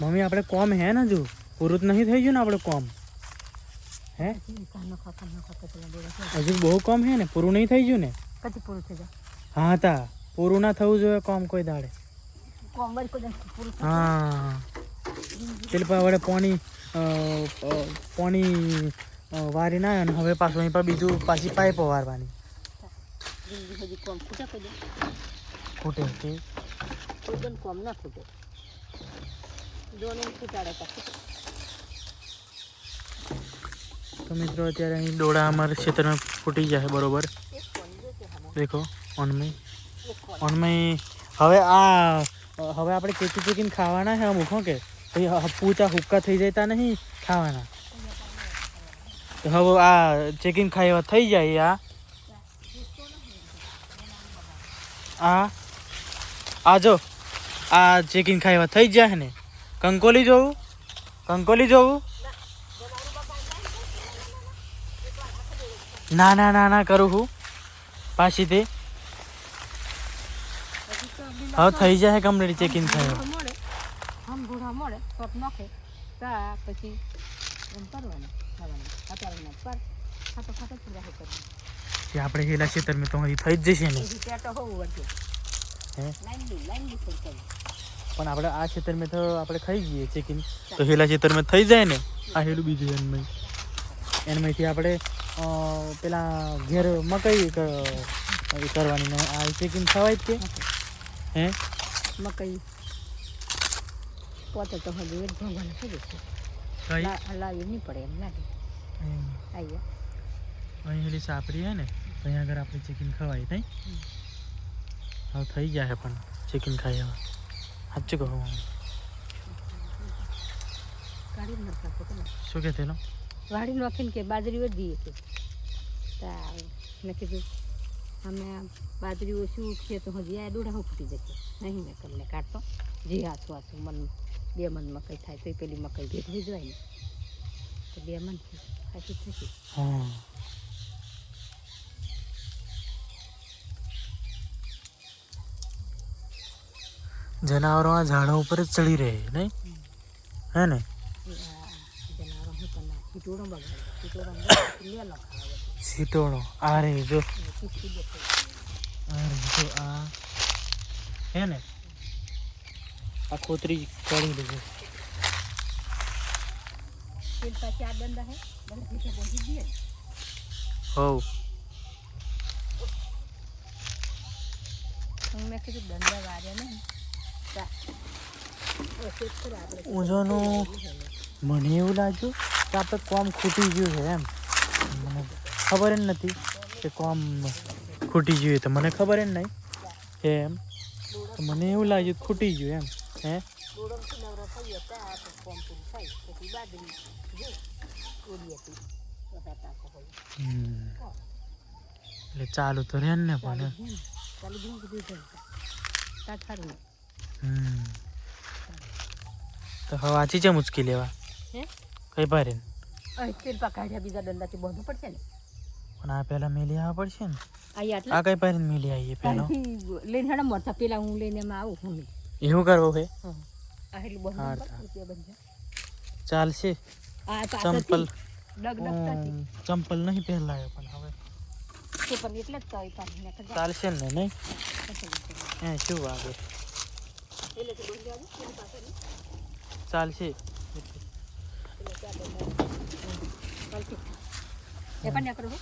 Mummy આપણે કોમ હે ને હજુ? પૂરું તો નહીં થઈ ગયું ને આપણે કોમ? હે? હજુ બહુ કોમ હે ને? પૂરું નહીં થઈ ગયું ને? પછી પૂરું થઈ જાય? હા તા. પૂરું ના થવું જોઈએ કોમ કોઈ દાડે. હા. પેલી વડે પોણી પોણી વારી ના અને હવે પાછું અહીં પર બીજું પાછી પાઇપ વારવાની. ફૂટે કોમ ના ફૂટે જોને ફૂટાડે તા મિત્રો, અત્યારે અહીં ડોળા અમારા ક્ષેત્રમાં ફૂટી જાય, બરોબર? દેખો ઓનમય ઓનમય હવે આ, હવે આપણે ચેકી ચેકીને ખાવાના છે અમુક કે? પછી પૂચા હુક્કા થઈ જાય તા નહીં ખાવાના. હવે આ ચેકિંગ ખાઈ એવા થઈ જાય આ. આ? આ જો, આ ચેકિંગ ખાઈ એવા થઈ જાય ને. કંકોલી જોવું? કંકોલી જોવું? ના ના ના ના કરું હું. પાછી તે હવે થઈ જાય કમ્પ્લીટ ચેકિંગ થાય. મળે આમ મળે તો નાખે તા પછી એમ કરવાનું ખાવાનું ખાતા પર ખાતો ખાતો પૂરા કરવાનું કે આપણે હેલા ખેતરમાં તો હજી થઈ જ જશે ને હોવું હે લાઈન લાઈન પણ આપણે આ ખેતરમાં તો આપણે ખાઈ જઈએ ચેકિંગ તો હેલા ખેતરમાં થઈ જાય ને? આ હેલું બીજું એનમાં એનમાંથી આપણે પેલા ઘેર મકાઈ કરવાની ને આ ચિકન ખવાય જ કે. હે? મકાઈ. પોતે તો હજી એક ભગવાન થઈ જશે લાવી નહીં પડે એમ લાગે. એમ. અહીં હેલી સાપરી હે ને અહીંયા આગળ આપણે ચિકન ખવાય નહીં હવે થઈ જાય પણ ચિકન ખાઈ હવે સાચું કહું શું કે તેનો વાળી નાખીને કે બાજરી વધી કે તા મેં કીધું અમે બાજરી ઓછી ઉઠશે તો હજી આ દોડા ફૂટી જશે નહીં મેં કરીને કાઢતો જી આસુ આસુ મન બે મન મકાઈ થાય તો પેલી મકઈ ભેગવી જાય ને તો બે મન ખાસી થશે હા જનાવરો આ ઝાડા ઉપર જ ચડી રહે નહીં હે ને જનાવરો હું પણ ખીટોડો બગાડે ખીટોડો લે લો ખાવા સીટોળો આ રે જો ખીચી દેખો આ રે જો આ હે ને આ ખોતરી ચડી લીધી તેલ પાછી આ દંડા હે બધા ખીચે બોલી દે હોવ મેં કીધું દંડા વાર્યા નહીં ઊંઝોનું મને એવું લાગ્યું કે આપણે કોમ ખૂટી ગયું છે એમ. મને ખબર જ નથી કે કોમ ખૂટી ગયું તો મને ખબર જ નહીં એમ. મને એવું લાગ્યું ખૂટી ગયું એમ. હે. એટલે ચાલુ તો રહે ને પણ તા હવે વાંચી છે મુશ્કેલી હે કઈ ભારે અહીં તેલ પા કાઢ્યા બીજા દંડાથી બાંધવું પડશે ને પણ આ પહેલા મેલી આવવા પડશે ને આ કઈ ભારે મેલી આવીએ પેલો લઈને હેડા મળતા પેલા હું લઈને એમાં આવું હું એવું કરવું હા બંધ બંધ ચાલશે આ ચંપલ ચંપલ નહીં પહેલાયો પણ હવે ચાલશે ને નહીં હે શું વાગે તો બંધ જાવ તેની પાસે નહીં ચાલશે એટલે ત્યાં બંધ ચાલશે એ પણ ના કરું